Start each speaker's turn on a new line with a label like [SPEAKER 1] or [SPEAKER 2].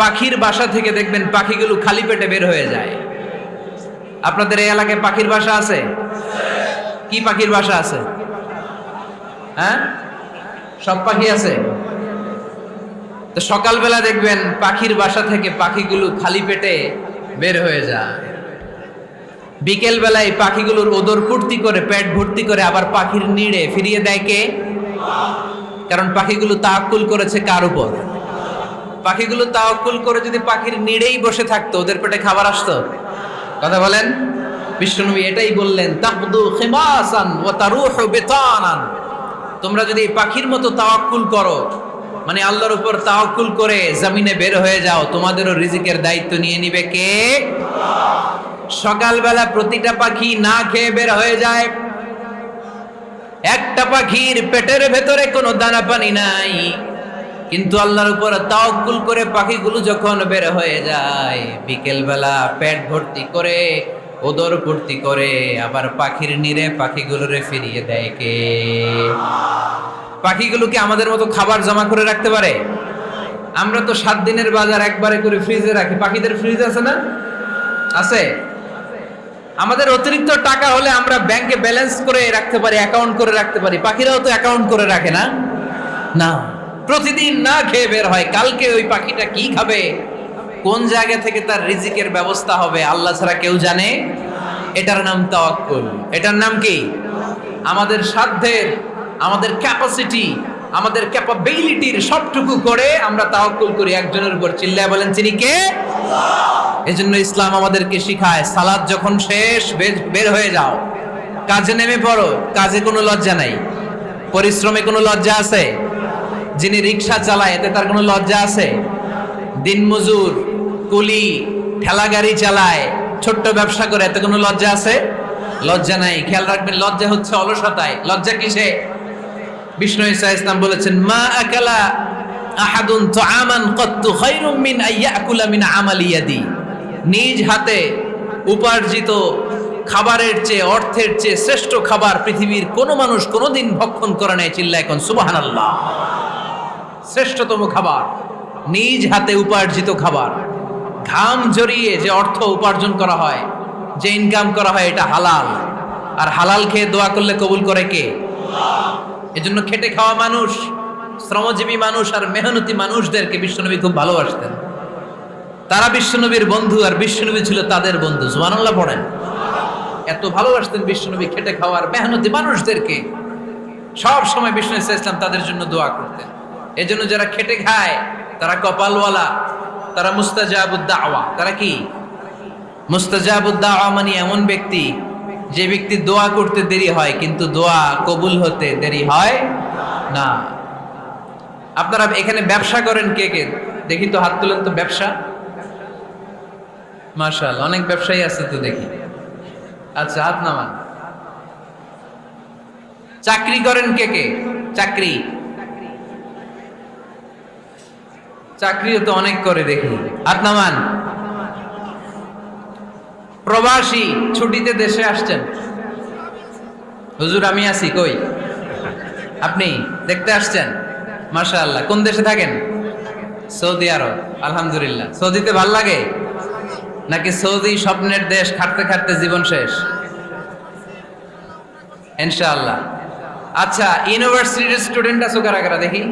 [SPEAKER 1] পাখির বাসা থেকে দেখবেন পাখিগুলো খালি পেটে বের হয়ে যায়। আপনাদের এই এলাকায় পাখির বাসা আছে? কি পাখির বাসা আছে? হ্যাঁ? সব পাখি আছে? তো সকালবেলা দেখবেন পাখির বাসা থেকে পাখিগুলো খালি পেটে বের হয়ে যায়। বিকেল বেলায় পাখিগুলোর ওদর ফুর্তি করে, পেট ভর্তি করে আবার পাখির নিড়ে ফিরিয়ে দেয় কে? কারণ পাখিগুলো তাকুল করেছে কার উপর? পাখিগুলো তাওকুল করে যদি পাখির নিড়েই বসে থাকতো, ওদের পেটে খাবার আসতো? কথা বলেন? বিষ্ণুনবী এটাই বললেন, তাকদু খিমাসান ওয়া তারুহু বিতানান। তোমরা যদি পাখির মতো তাওয়াক্কুল করো মানে আল্লাহর উপর তাওয়াক্কুল করে জমিনে বের হয়ে যাও, তোমাদেরও রিজিকের দায়িত্ব নিয়ে নিবে কে? সকালবেলা প্রতিটা পাখি না খেয়ে বের হয়ে যায়। একটা পাখির পেটের ভেতরে কোনো দানা পানি নাই। কিন্তু আল্লাহর উপর তাওকুল করে পাখিগুলো যখন বের হয়ে যায় বিকেল বেলা পেট ভর্তি করে, ওদর ভর্তি করে, আবার পাখির নিরে পাখিগুলোরে ফিরিয়ে দেয় কে? পাখিগুলোকে আমাদের মতো খাবার জমা করে রাখতে পারে? আমরা তো সাত দিনের বাজার একবারে করে ফ্রিজে রাখি। পাখিদের ফ্রিজ আছে না? আছে। আমাদের অতিরিক্ত টাকা হলে আমরা ব্যাংকে ব্যালেন্স করে রাখতে পারি, অ্যাকাউন্ট করে রাখতে পারি। পাখিরাও তো অ্যাকাউন্ট করে রাখে না? না। প্রতিদিন না খেয়ে বের হয়, কালকে ওই পাখিটা কি খাবে? কোন জায়গা থেকে তার রিজিকের ব্যবস্থা হবে, আল্লাহ ছাড়া কেউ জানে? এটার নাম তাওয়াক্কুল। এটার নাম কি? আমাদের সাধ্যের, আমাদের ক্যাপাসিটি আমাদের ক্যাপাবিলিটির সবটুকু করে আমরা তাওয়াক্কুল করি, একজনের উপর চিল্লায় বলেন, চিনি কে? এজন্য ইসলাম আমাদেরকে শিখায়, সালাদ যখন শেষ বের হয়ে যাও। কাজে নেমে পড়ো, কাজে কোনো লজ্জা নাই। পরিশ্রমে কোনো লজ্জা আছে? যিনি রিক্সা চালায়, এতে তার কোনো লজ্জা আছে? দিনমজুর কুলি, ঠেলা গাড়ি চালায়, ছোট্ট ব্যবসা করে, এতে কোনো লজ্জা আছে? লজ্জা নাই। খেয়াল রাখবেন, লজ্জা হচ্ছে অলসতায়। লজ্জা কিসে? বিষ্ণু ইসা ইসলাম বলেছেন, মা আকালা আহাদুন তুআমান কত্তু খায়রুম মিন আইয়াকুলা মিন আমালি ইয়াদি। নিজ হাতে উপার্জিত খাবারের চেয়ে, অর্থের চেয়ে শ্রেষ্ঠ খাবার পৃথিবীর কোনো মানুষ কোনোদিন ভক্ষণ করে নাই চিল্লা এখন সুবহানাল্লাহ। শ্রেষ্ঠতম খাবার, নিজ হাতে উপার্জিত খাবার। ঘাম জড়িয়ে যে অর্থ উপার্জন করা হয়, যে ইনকাম করা হয়, এটা হালাল। আর হালাল খেয়ে দোয়া করলে কবুল করে কে? এজন্য খেটে খাওয়া মানুষ, শ্রমজীবী মানুষ আর মেহনতি মানুষদেরকে বিশ্বনবী খুব ভালোবাসতেন। তারা বিশ্বনবীর বন্ধু আর বিশ্বনবী ছিল তাদের বন্ধু, সুবহানাল্লাহ পড়েন। এত ভালোবাসতেন বিশ্বনবী খেটে খাওয়ার মেহনতি মানুষদেরকে। সব সময় বিষ্ণু ইসা ইসলাম তাদের জন্য দোয়া করতেন। এজন্য যারা খেটে খায়, তারা কপালওয়ালা, তারা মুস্তাজাবুদ্দাওয়া। তারা কি? মুস্তাজাবুদ্দাওয়া মানে এমন ব্যক্তি, যে ব্যক্তি দোয়া করতে দেরি হয়, কিন্তু দোয়া কবুল হতে দেরি হয় না। আপনারা এখানে ব্যবসা করেন কে কে? দেখি তো হাত তুলেন তো ব্যবসা। মার্শাল অনেক ব্যবসায়ী আছে তো দেখি। আচ্ছা হাত নামান। চাকরি করেন কে কে? চাকরি। চাকরিও তো অনেক করে দেখি। হাত নামান, প্রবাসী ছুটিতে দেশে আসছেন। হুজুর, আমি আছি, কই? আপনি দেখতে আসছেন? আল্লাহ কোন দেশে থাকেন? সৌদি আরব, আলহামদুলিল্লাহ। সৌদিতে ভালো লাগে? নাকি সৌদি স্বপ্নের দেশ খাটতে খাটতে জীবন শেষ? ইনশাআল্লাহ। আচ্ছা ইউনিভার্সিটির স্টুডেন্ট আছো কারা কারা দেখি?